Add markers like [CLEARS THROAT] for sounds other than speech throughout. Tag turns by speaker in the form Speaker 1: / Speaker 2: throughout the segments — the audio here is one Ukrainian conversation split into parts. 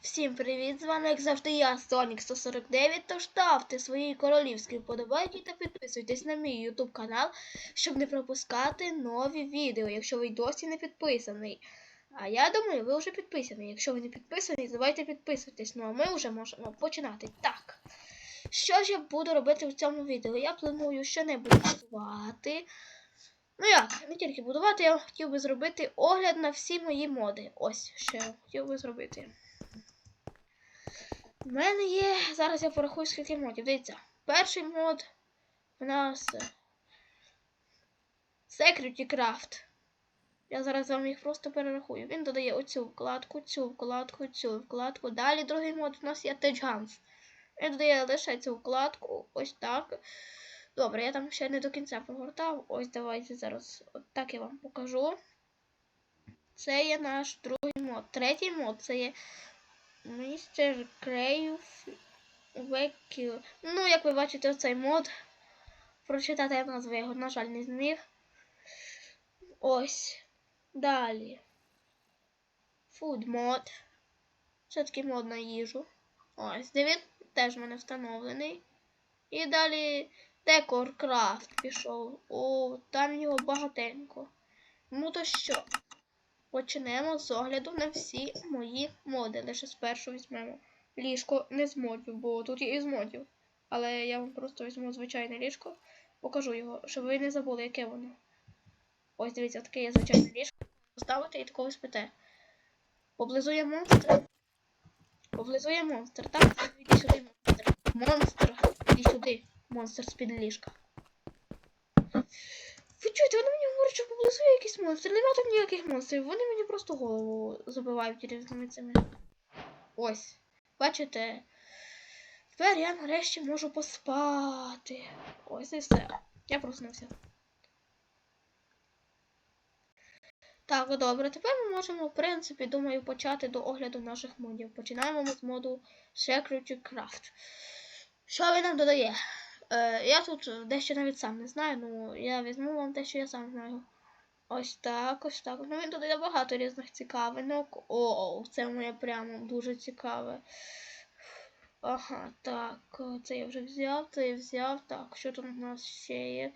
Speaker 1: Всім привіт! З вами, як завжди, я, Сонік 149. Тож ставте свої королівські вподобайки та підписуйтесь на мій YouTube канал, щоб не пропускати нові відео, якщо ви досі не підписаний. А я думаю, ви вже підписані. Якщо ви не підписані, давайте підписуйтесь. Ну а ми вже можемо починати. Так. Що ж я буду робити в цьому відео? Я планую що-небудь будувати. Ну як, не тільки будувати, я хотів би зробити огляд на всі мої моди. Ось, що я хотів би зробити. У мене є. Зараз я порахую скільки модів. Дивіться, перший мод у нас е, Security Craft. Я зараз вам їх просто перерахую. Він додає оцю вкладку, цю вкладку, цю вкладку. Далі другий мод у нас є Tech Guns. Він додає лише цю вкладку. Ось так. Добре, я там ще не до кінця погортав. Ось давайте зараз от так я вам покажу. Це є наш другий мод. Третій мод це є Містер Крейв Векіл. Ну, як ви бачите, цей мод. Прочитати я назву його, на жаль, не зміг. Ось. Далі. Food мод. Це такий мод на їжу. Ось, де теж в мене встановлений. І далі Декор Крафт пішов. О, там його багатенько. Ну то що? Почнемо з огляду на всі мої моди. Лише спершу візьмемо ліжко не з модів, бо тут є і з модів. Але я вам просто візьму звичайне ліжко, покажу його, щоб ви не забули, яке воно. Ось дивіться, таке є звичайне ліжко. Поставите і такого спите. Поблизу є монстр. Поблизу є монстр, так? Іди сюди, монстр. Монстр, іди сюди, монстр з-під ліжка. Ви чуєте, вони мені говорять, що поблизу є якийсь монстр. Нема там ніяких монстрів. Вони мені просто голову забивають різними цими. Ось. Бачите? Тепер я нарешті можу поспати. Ось і все. Я проснувся. Так, добре. Тепер ми можемо, в принципі, думаю, почати до огляду наших модів. Починаємо ми з моду Security Craft. Що він нам додає? Е, я тут дещо навіть сам не знаю, ну я візьму вам те, що я сам знаю. Ось так, ось так. Ну він додає багато різних цікавинок. О, це моє прямо дуже цікаве. Ага, так, це я вже взяв, це я взяв. Так, що тут у нас ще є?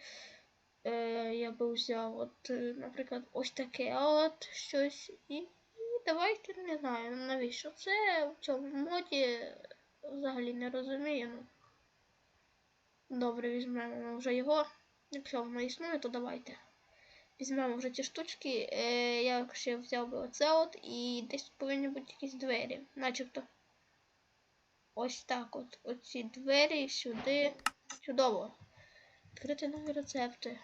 Speaker 1: Е, я би взяв, от, е, наприклад, ось таке от щось. І, і давайте не знаю, навіщо це в цьому моді взагалі не розумію. Добре, візьмемо вже його. Якщо воно існує, то давайте. Візьмемо вже ці штучки. Е, я ще взяв би оце от і десь повинні бути якісь двері. Начебто. Ось так от. Оці двері сюди. Чудово. Відкрити нові рецепти.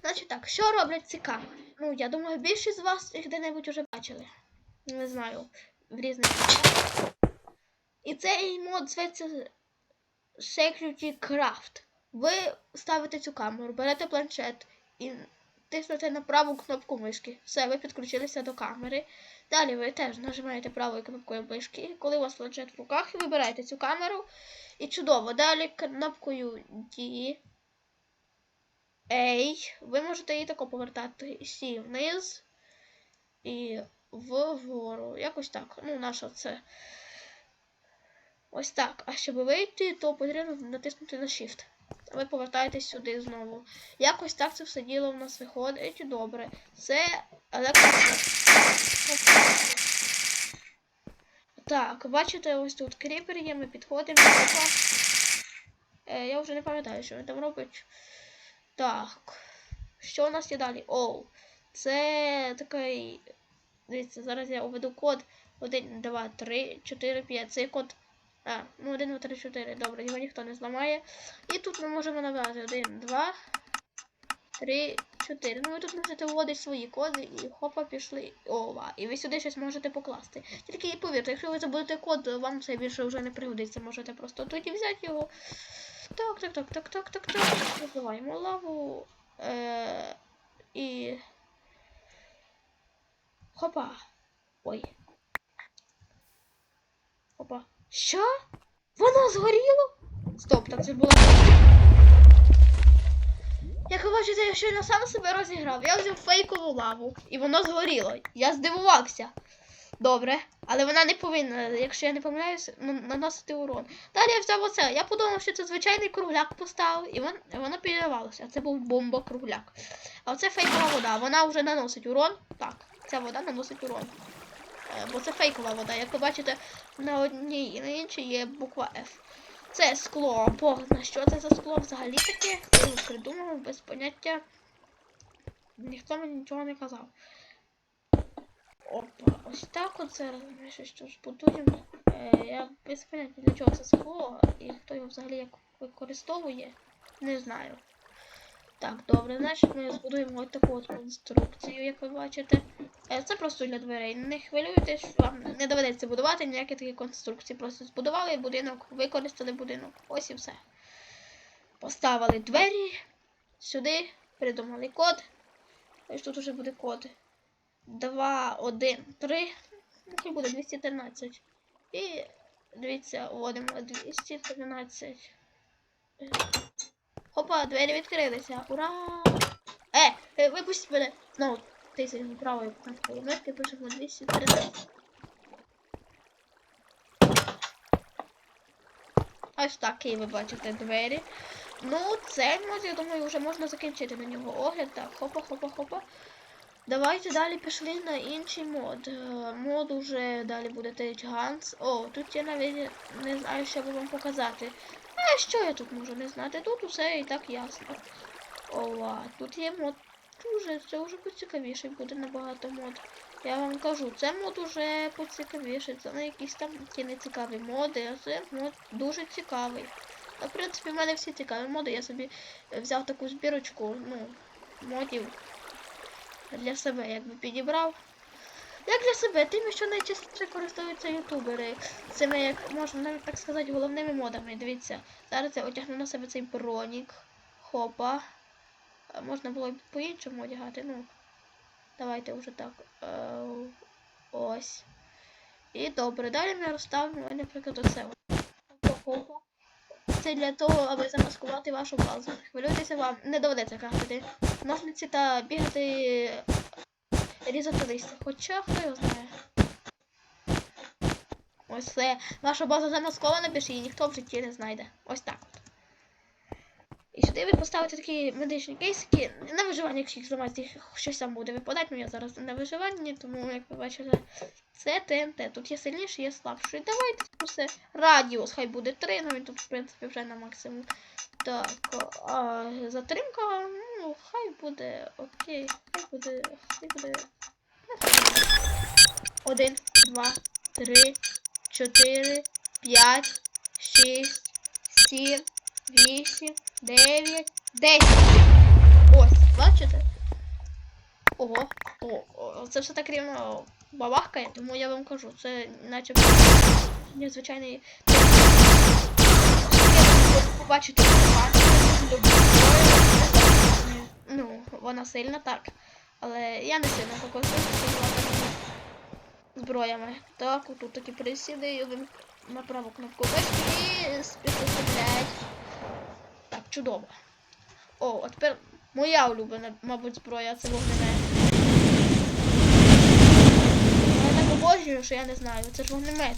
Speaker 1: Значить так, що роблять ці камери? Ну, я думаю, більшість з вас їх де-небудь вже бачили. Не знаю, в різних. І цей мод зветься Security Craft. Ви ставите цю камеру, берете планшет і тиснете на праву кнопку мишки. Все, ви підключилися до камери. Далі ви теж нажимаєте правою кнопкою мишки. Коли у вас планшет в руках, вибираєте цю камеру. І чудово. Далі кнопкою D. A. Ви можете її тако повертати C вниз і вгору. Якось так. Ну, наша це. Ось так. А щоб вийти, то потрібно натиснути на Shift. А ви повертаєтесь сюди знову. Якось так це все діло в нас виходить. Добре. Це електро. Так, бачите, ось тут кріпер є, ми підходимо. Е, я вже не пам'ятаю, що він там робить. Так. Що у нас є далі? Оу. Це такий. Дивіться, зараз я уведу код 1, 2, 3, 4, 5. Цей код. А, ну 1, 2, 3, 4. Добре, його ніхто не зламає. І тут ми можемо набрати 1, 2, 3, 4. Ну ви тут можете вводити свої коди і хопа пішли. Ова. І ви сюди щось можете покласти. Тільки повірте, якщо ви забудете код, вам це більше вже не пригодиться. Можете просто тоді взяти його. Так, так, так, так, так, так, так. Розбиваємо лаву. Е, і. Хопа. Ой. Хопа. Що? Воно згоріло? Стоп, так це було. Як ви бачите, я щойно сам себе розіграв. Я взяв фейкову лаву, і воно згоріло. Я здивувався. Добре. Але вона не повинна, якщо я не помиляюсь, наносити урон. Далі я взяв оце. Я подумав, що це звичайний кругляк поставив, і вон, воно підірвалося. А це був бомба-кругляк. А оце фейкова вода. Вона вже наносить урон. Так, ця вода наносить урон. Е, Бо це фейкова вода. Як ви бачите, на одній і на іншій є буква F. Це скло. Бог, на що це за скло взагалі таке? Я його придумав без поняття. Ніхто мені нічого не казав. Опа, ось так от зараз ми щось будуємо. Е, я без поняття для чого це скло і хто його взагалі як використовує, не знаю. Так, добре, значить ми збудуємо ось таку от конструкцію, як ви бачите. Е, Це просто для дверей. Не хвилюйтесь, вам не доведеться будувати ніякі такі конструкції. Просто збудували будинок, використали будинок. Ось і все. Поставили двері сюди, придумали код. Ось тут уже буде код. 2, 1, 3. Нехай буде 213. І дивіться, вводимо 213. Хопа, двері відкрилися. Ура! Е, е випустіть мене. Знову тисячу правою кнопкою мишки пишемо 213. Ось такі ви бачите двері. Ну, цей мод, я думаю, вже можна закінчити на нього огляд. Так, хопа, хопа, хопа. Давайте далі пішли на інший мод. Е, Мод уже далі буде Tage Guns. О, тут я навіть не знаю, що би вам показати. А що я тут можу не знати? Тут усе і так ясно. Ова, тут є мод. Дуже, це вже поцікавіше буде набагато мод. Я вам кажу, це мод уже поцікавіше. Це не якісь там ті нецікаві моди, а це мод дуже цікавий. Та, в принципі, в мене всі цікаві моди. Я собі взяв таку збірочку, ну, модів для себе якби підібрав. Як для себе, тими, що найчастіше користуються ютубери. Цими, як можна навіть так сказати, головними модами. Дивіться, зараз я одягну на себе цей бронік. Хопа. Можна було б по-іншому одягати, ну. Давайте вже так. Е, ось. І добре, далі ми розставимо, наприклад, оце. Хопа. Це для того, аби замаскувати вашу базу. Хвилюйтеся вам, не доведеться крафтити ножниці та бігати різати листя. Хоча хто його знає. Ось це. Ваша база замаскована, більше її ніхто в житті не знайде. Ось так от. І сюди ви поставите такі медичні кейсики на виживання, якщо їх зламати, щось там буде випадати. Ну я зараз на виживанні, тому як ви бачите, це ТНТ. Тут є сильніший, є слабший. Давайте все. Радіус, хай буде 3, ну він тут, в принципі, вже на максимум. Так, а затримка, ну, хай буде окей, хай буде, хай буде. Один, два, три, чотири, п'ять, шість, сім, вісім, дев'ять, десять. Ось, бачите? Ого, о, о, це все так рівно бабахкає, тому я вам кажу, це начебто незвичайний. Побачити Ну, вона сильна, так. Але я не сильно використовую зброями. Так, отут такі присіди, і один на праву кнопку і співставляють. Так, чудово. О, а тепер моя улюблена, мабуть, зброя, це вогнемет. Я так обожнюю, що я не знаю, це ж вогнемет.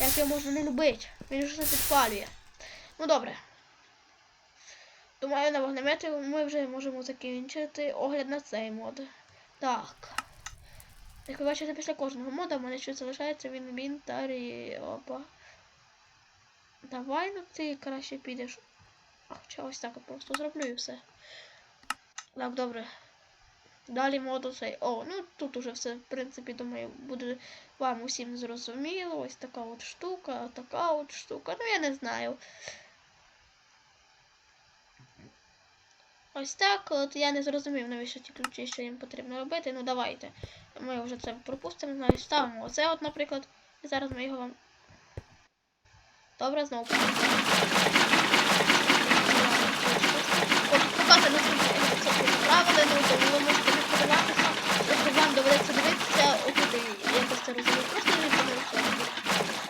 Speaker 1: Як його можна не любити? Він ж все підпалює. Ну добре. Думаю, на вогнеметі ми вже можемо закінчити огляд на цей мод. Так. Як ви бачите, після кожного мода в мене щось залишається в інвентарі. Опа. Давай, ну ти краще підеш. Хоча ось так от просто зроблю і все. Так, добре. Далі мод оцей. О, ну тут уже все, в принципі, думаю, буде вам усім зрозуміло. Ось така от штука, така от штука. Ну я не знаю. Ось так. От я не зрозумів, навіщо ті ключі, що їм потрібно робити. Ну давайте. Ми вже це пропустимо, значить ставимо оце, от, наприклад. І зараз ми його вам. Добре, знову. Показано, що це правили, ну тому ви можете не подаватися. Якщо вам доведеться дивитися, отут і якось це розумію. Просто не помилуйся.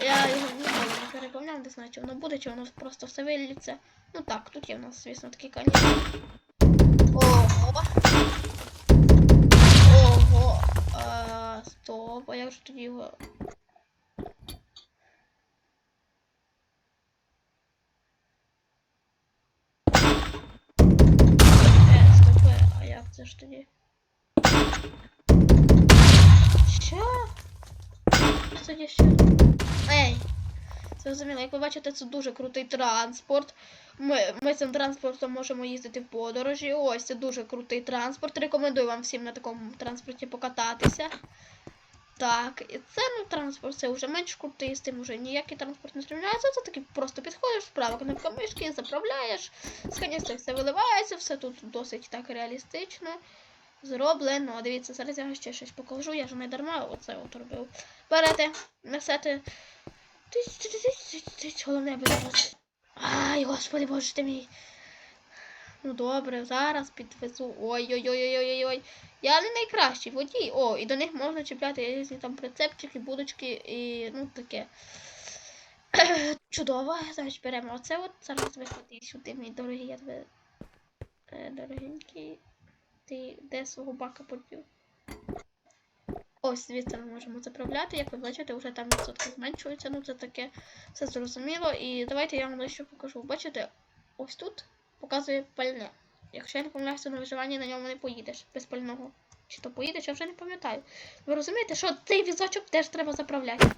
Speaker 1: Я його ніколи не переповняв, не знаю, чи воно буде, чи воно просто все виліться. Ну так, тут є в нас, звісно, такі каніки. Ого. Ого. А, Стоп, а як же тоді його. Е, стоп, е, а як це ж тоді? Що? Це тоді що? Ей! зрозуміло, як ви бачите, це дуже крутий транспорт. Ми, ми цим транспортом можемо їздити в подорожі. Ось це дуже крутий транспорт. Рекомендую вам всім на такому транспорті покататися. Так, і це ну, транспорт, це вже менш крутий, з тим вже ніякий транспорт не зрівняється. Це такий просто підходиш, вправо кнопка мишки, заправляєш, з каністри все виливається, все тут досить так реалістично. Зроблено. Дивіться, зараз я ще щось покажу, я ж не дарма оце от робив. Берете, несете. Тись, Головне, аби зараз. Ай, господи, боже ти мій. Ну добре, зараз підвезу. Ой-ой-ой-ой-ой-ой. Я не найкращий водій. О, і до них можна чіпляти різні там прицепчики, будочки і ну таке. [CLEARS THROAT] Чудово. Зараз беремо оце от. Зараз виходи сюди, мій дорогий, я тебе. Е, дорогенький. Ти де свого бака подів? Ось звідси ми можемо заправляти. Як ви бачите, вже там відсотки зменшуються. Ну це таке все зрозуміло. І давайте я вам дещо покажу. Бачите, ось тут показує пальне. Якщо я не помиляюся на виживання, на ньому не поїдеш без пального. Чи то поїдеш, я вже не пам'ятаю. Ви розумієте, що цей візочок теж треба заправляти.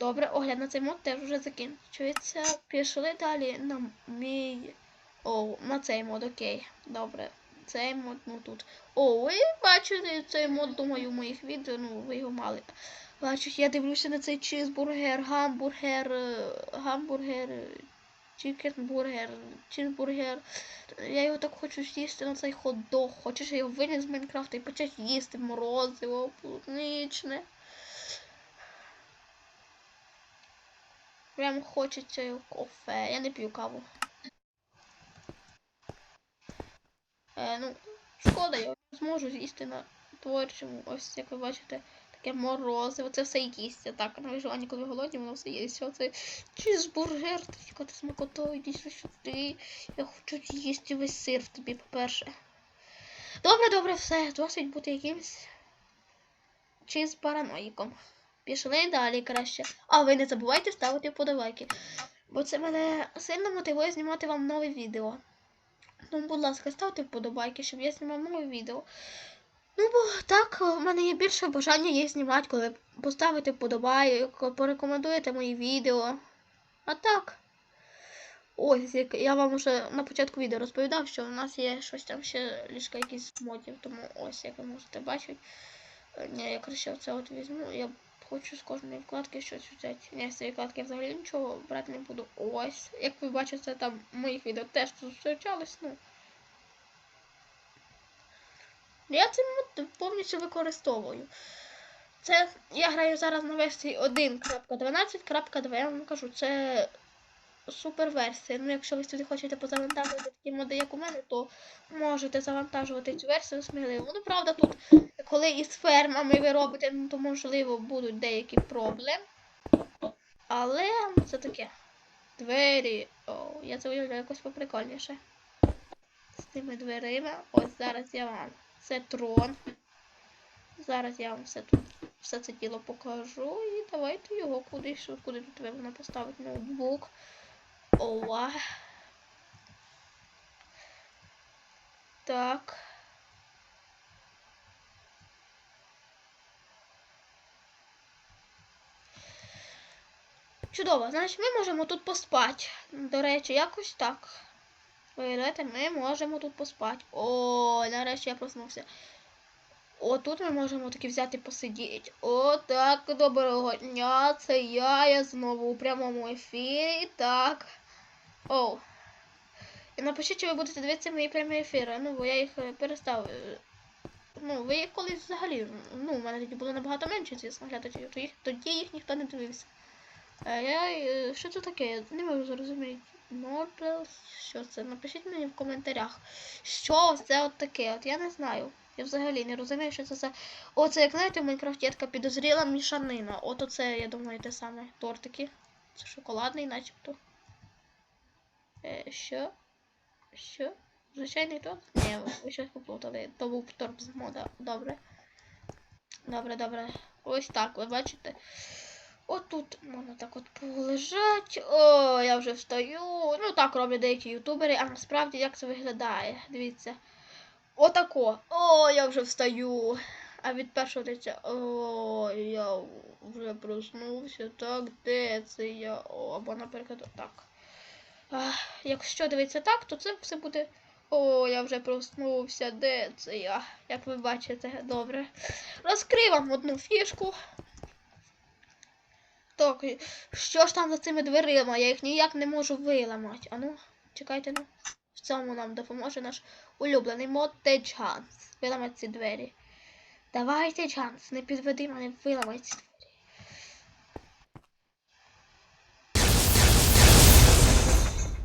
Speaker 1: Добре, огляд на цей мод теж вже закінчується. Пішли далі на мій. О, на цей мод, окей. Добре. Цей мод, ну тут. О, ви бачите цей мод, думаю, в моїх відео, ну, ви його мали. Бачу, я дивлюся на цей чизбургер, гамбургер, е, гамбургер, чікенбургер, чизбургер. Я його так хочу з'їсти на цей хот-дог. Хочеш я його виніс з Майнкрафта і почати їсти морозиво, полуничне. Прям хочеться кофе. Я не п'ю каву. Е, ну, шкода, я зможу з'їсти на творчому. Ось як ви бачите, таке морозиво. Це все їсться. Так, на виживанні, коли голодні, воно все є. Що це чизбургер, ти чекати смакотою, іди сюди. Я хочу з'їсти весь сир тобі, по-перше. Добре, добре, все. Досить бути якимсь чиз параноїком. Пішли далі краще. А ви не забувайте ставити вподобайки. Бо це мене сильно мотивує знімати вам нове відео. Ну, будь ласка, ставте вподобайки, щоб я знімав нове відео. Ну, бо так, в мене є більше бажання їх знімати, коли поставите вподобайку, порекомендуєте мої відео. А так. Ось, як я вам вже на початку відео розповідав, що у нас є щось там ще ліжка якісь модів, тому ось, як ви можете бачити. Е, Ні, я краще це от візьму. Я хочу з кожної вкладки щось взяти. Ні, з цієї вкладки взагалі нічого брати не буду. Ось. Як ви бачите, там в моїх відео теж зустрічались, ну. Я це мод повністю використовую. Це я граю зараз на версії 1.12.2. Я вам кажу, це супер версія. Ну, якщо ви сюди хочете позавантажувати такі моди, як у мене, то можете завантажувати цю версію сміливо. Ну, правда, тут, коли із фермами ви робите, ну, то можливо будуть деякі проблеми. Але це таке. Двері. О, я це уявляю якось поприкольніше. З тими дверима. Ось зараз я вам. Це трон. Зараз я вам все тут все це діло покажу. І давайте його кудись, куди тут треба поставити ноутбук. Ова. Так. Чудово, значить ми можемо тут поспати. До речі, якось так. Виявляєте, ми можемо тут поспати. О, нарешті я проснувся. О, тут ми можемо таки взяти посидіти. О, так, доброго дня. Це я, я знову у прямому ефірі. Так. О. І напишіть, чи ви будете дивитися мої прямі ефіри. Ну, бо я їх е, перестав. е, Ну, ви їх колись взагалі. Ну, у мене тоді було набагато менше, звісно, глядачів. То їх, тоді їх ніхто не дивився. А я. е, Що це таке? Я не можу зрозуміти. Модел, що це? Напишіть мені в коментарях. Що це от таке? От я не знаю. Я взагалі не розумію, що це за. Оце, як знаєте, в Майнкрафті є така підозріла мішанина. От оце, я думаю, те саме. Тортики. Це шоколадний, начебто. Е, що? Що? Звичайний торт? Ні, ви щось поплутали. То був торт з мода. Добре. Добре, добре. Ось так, ви бачите. От тут можна так от полежати. О, я вже встаю. Ну так роблять деякі ютубери, а насправді як це виглядає? Дивіться. Отако. О, я вже встаю. А від першого дитя. О, я вже проснувся. Так, де це я? О, або наприклад, так. Якщо дивитися так, то це все буде. О, я вже проснувся. Де це я? Як ви бачите, добре. Розкрив вам одну фішку. Так, що ж там за цими дверима? Я їх ніяк не можу виламати. Ану, чекайте ну. В цьому нам допоможе наш улюблений мод Джанс. Виламати ці двері. Давайте, Джанс, не підведи мене, виламай ці двері.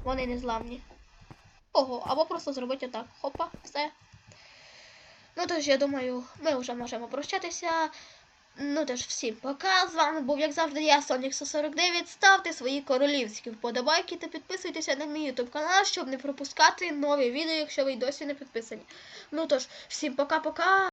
Speaker 1: Вони не зламні. Ого, або просто зробити отак. Хопа, все. Ну тож, я думаю, ми вже можемо прощатися. Ну тож, всім пока. З вами був, як завжди, я, Сонік 149. Ставте свої королівські вподобайки та підписуйтеся на мій YouTube канал, щоб не пропускати нові відео, якщо ви й досі не підписані. Ну тож, всім пока-пока.